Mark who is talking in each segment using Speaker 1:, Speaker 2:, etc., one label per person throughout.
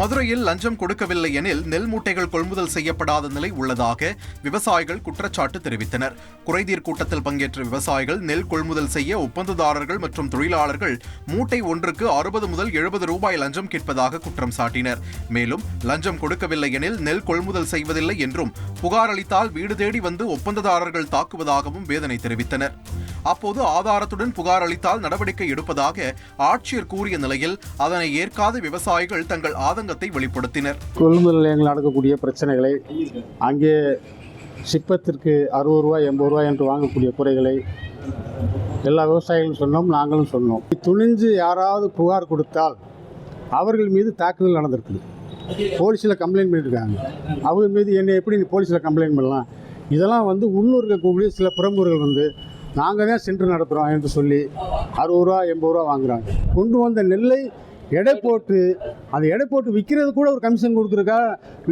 Speaker 1: மதுரையில் லஞ்சம் கொடுக்கவில்லை எனில் நெல் மூட்டைகள் கொள்முதல் செய்யப்படாத நிலை உள்ளதாக விவசாயிகள் குற்றச்சாட்டு தெரிவித்தனர். குறைதீர் கூட்டத்தில் பங்கேற்ற விவசாயிகள் நெல் கொள்முதல் செய்ய ஒப்பந்ததாரர்கள் மற்றும் தொழிலாளர்கள் மூட்டை ஒன்றுக்கு அறுபது முதல் எழுபது ரூபாய் லஞ்சம் கேட்பதாக குற்றம் சாட்டினர். மேலும் லஞ்சம் கொடுக்கவில்லை எனில் நெல் கொள்முதல் செய்வதில்லை என்றும் புகார் அளித்தால் வீடு தேடி வந்து ஒப்பந்ததாரர்கள் தாக்குவதாகவும் வேதனை தெரிவித்தனர். அப்போது ஆதாரத்துடன் புகார் அளித்தால் நடவடிக்கை எடுப்பதாக ஆட்சியர் கூறிய நிலையில் அதனை ஏற்காத விவசாயிகள் தங்கள் ஆதங்கத்தை வெளிப்படுத்தினர்.
Speaker 2: கொள்முதல் நிலையங்கள் நடக்கக்கூடிய பிரச்சனைகளை அங்கே சிப்பத்திற்கு அறுபது ரூபாய் எண்பது ரூபாய் என்று வாங்கக்கூடிய குறைகளை எல்லா விவசாயிகளும் சொன்னோம் நாங்களும் சொன்னோம். துணிஞ்சு யாராவது புகார் கொடுத்தால் அவர்கள் மீது தாக்குதல் நடந்திருக்குது. போலீஸில் கம்ப்ளைண்ட் பண்ணியிருக்காங்க. அவங்க மீது என்னை எப்படி நீ போலீஸில் கம்ப்ளைண்ட் பண்ணலாம்? இதெல்லாம் வந்து உள்ளூர் இருக்கக்கூடிய சில பிரமுகர்கள் வந்து நாங்கள் தான் சென்று நடத்துகிறோம் என்று சொல்லி அறுபது ரூபா எண்பது ரூபா வாங்குறாங்க. கொண்டு வந்த நெல்லை எடை போட்டு அந்த எடை போட்டு விற்கிறது கூட ஒரு கமிஷன் கொடுத்துருக்கா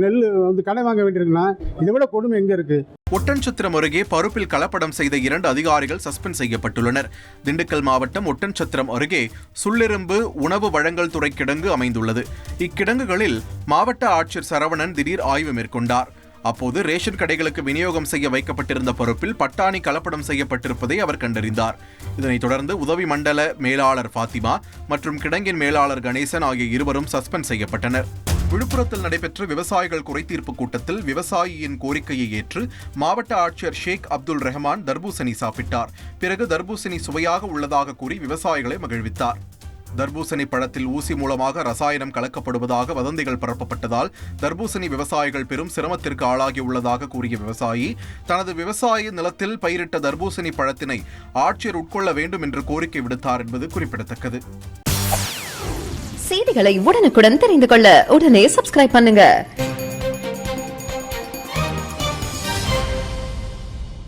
Speaker 2: நெல் வந்து கடை வாங்க வேண்டியிருக்குன்னா இதை விட கொடுமை எங்கே இருக்குது
Speaker 1: ஒட்டன்சத்திரம் அருகே பருப்பில் கலப்படம் செய்த இரண்டு அதிகாரிகள் சஸ்பெண்ட் செய்யப்பட்டுள்ளனர். திண்டுக்கல் மாவட்டம் ஒட்டன்சத்திரம் அருகே சுள்ளெரும்பு உணவு வழங்கல் துறை கிடங்கு அமைந்துள்ளது. இக்கிடங்குகளில் மாவட்ட ஆட்சியர் சரவணன் திடீர் ஆய்வு மேற்கொண்டார். அப்போது ரேஷன் கடைகளுக்கு விநியோகம் செய்ய வைக்கப்பட்டிருந்த பருப்பில் பட்டாணி கலப்படம் செய்யப்பட்டிருப்பதை அவர் கண்டறிந்தார். இதனைத் தொடர்ந்து உதவி மண்டல மேலாளர் ஃபாத்திமா மற்றும் கிடங்கின் மேலாளர் கணேசன் ஆகிய இருவரும் சஸ்பெண்ட் செய்யப்பட்டனர். விழுப்புரத்தில் நடைபெற்ற விவசாயிகள் குறைதீர்ப்பு கூட்டத்தில் விவசாயியின் கோரிக்கையை ஏற்று மாவட்ட ஆட்சியர் ஷேக் அப்துல் ரஹ்மான் தர்பூசணி சாப்பிட்டார். பிறகு தர்பூசணி சுவையாக உள்ளதாக கூறி விவசாயிகளை மகிழ்வித்தார். தர்பூசணி பழத்தில் ஊசி மூலமாக ரசாயனம் கலக்கப்படுவதாக வதந்திகள் பரப்பப்பட்டதால் தர்பூசணி விவசாயிகள் பெரும் சிரமத்திற்கு ஆளாகியுள்ளதாக கூறிய விவசாயி தனது விவசாய நிலத்தில் பயிரிட்ட தர்பூசணி பழத்தினை ஆட்சியர் உட்கொள்ள வேண்டும் என்று கோரிக்கை விடுத்தார் என்பது குறிப்பிடத்தக்கது.
Speaker 3: செய்திகளை உடனுக்குடன் தெரிந்து கொள்ள உடனே சப்ஸ்கிரைப் பண்ணுங்க.